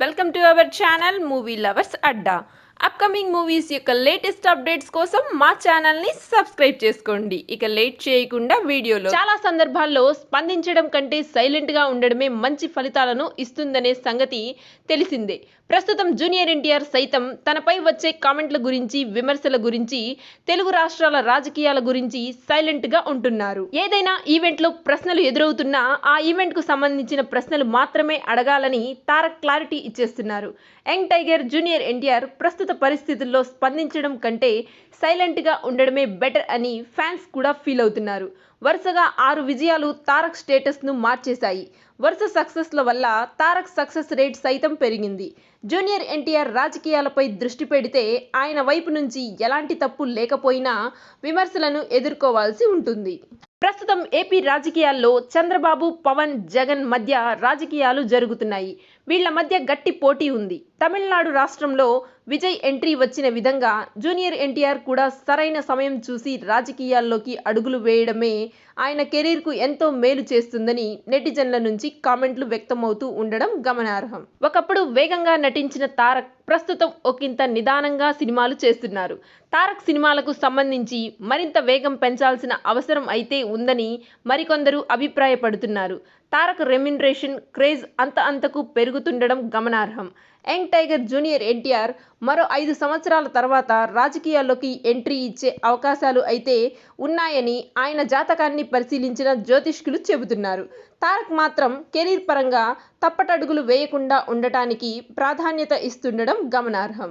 welcome to our channel movie lovers adda. Upcoming movies యొక్క latest updates కోసం మా ఛానల్ని సబ్స్క్రైబ్ చేసుకోండి. ఇక లేట్ చేయకుండా వీడియోలో చాలా సందర్భాల్లో స్పందించడం కంటే సైలెంట్గా ఉండడమే మంచి ఫలితాలను ఇస్తుందనే సంగతి తెలిసిందే. ప్రస్తుతం జూనియర్ ఎన్టీఆర్ సైతం తనపై వచ్చే కామెంట్ల గురించి విమర్శల గురించి తెలుగు రాష్ట్రాల రాజకీయాల గురించి సైలెంట్గా ఉంటున్నారు. ఏదైనా ఈవెంట్లో ప్రశ్నలు ఎదురవుతున్నా ఆ ఈవెంట్కు సంబంధించిన ప్రశ్నలు మాత్రమే అడగాలని తారక్ క్లారిటీ ఇచ్చేస్తున్నారు. యంగ్ టైగర్ జూనియర్ ఎన్టీఆర్ ప్రస్తుతం పరిస్థితుల్లో స్పందించడం కంటే సైలెంట్గా ఉండడమే బెటర్ అని ఫ్యాన్స్ కూడా ఫీల్ అవుతున్నారు. వరుసగా ఆరు విజయాలు తారక్ స్టేటస్ను మార్చేశాయి. వరుస సక్సెస్ల వల్ల తారక్ సక్సెస్ రేట్ సైతం పెరిగింది. జూనియర్ ఎన్టీఆర్ రాజకీయాలపై దృష్టి పెడితే ఆయన వైపు నుంచి ఎలాంటి తప్పు లేకపోయినా విమర్శలను ఎదుర్కోవాల్సి ఉంటుంది. ప్రస్తుతం ఏపీ రాజకీయాల్లో చంద్రబాబు పవన్ జగన్ మధ్య రాజకీయాలు జరుగుతున్నాయి. వీళ్ళ మధ్య గట్టి పోటీ ఉంది. తమిళనాడు రాష్ట్రంలో విజయ్ ఎంట్రీ వచ్చిన విధంగా జూనియర్ ఎన్టీఆర్ కూడా సరైన సమయం చూసి రాజకీయాల్లోకి అడుగులు వేయడమే ఆయన కెరీర్కు ఎంతో మేలు చేస్తుందని నెటిజన్ల నుంచి కామెంట్లు వ్యక్తమవుతూ ఉండడం గమనార్హం. ఒకప్పుడు వేగంగా నటించిన తారక్ ప్రస్తుతం ఒకంత నిదానంగా సినిమాలు చేస్తున్నారు. తారక్ సినిమాలకు సంబంధించి మరింత వేగం పెంచాల్సిన అవసరం అయితే ఉందని మరికొందరు అభిప్రాయపడుతున్నారు. తారక్ రెమ్యునరేషన్ క్రేజ్ అంత అంతకు పెరుగుతుండడం గమనార్హం. యంగ్ టైగర్ జూనియర్ ఎన్టీఆర్ మరో ఐదు సంవత్సరాల తర్వాత రాజకీయాల్లోకి ఎంట్రీ ఇచ్చే అవకాశాలు అయితే ఉన్నాయని ఆయన జాతకాన్ని పరిశీలించిన జ్యోతిష్కులు చెబుతున్నారు. తారక్ మాత్రం కెరీర్ పరంగా తప్పటడుగులు వేయకుండా ఉండటానికి ప్రాధాన్యత ఇస్తుండడం గమనార్హం.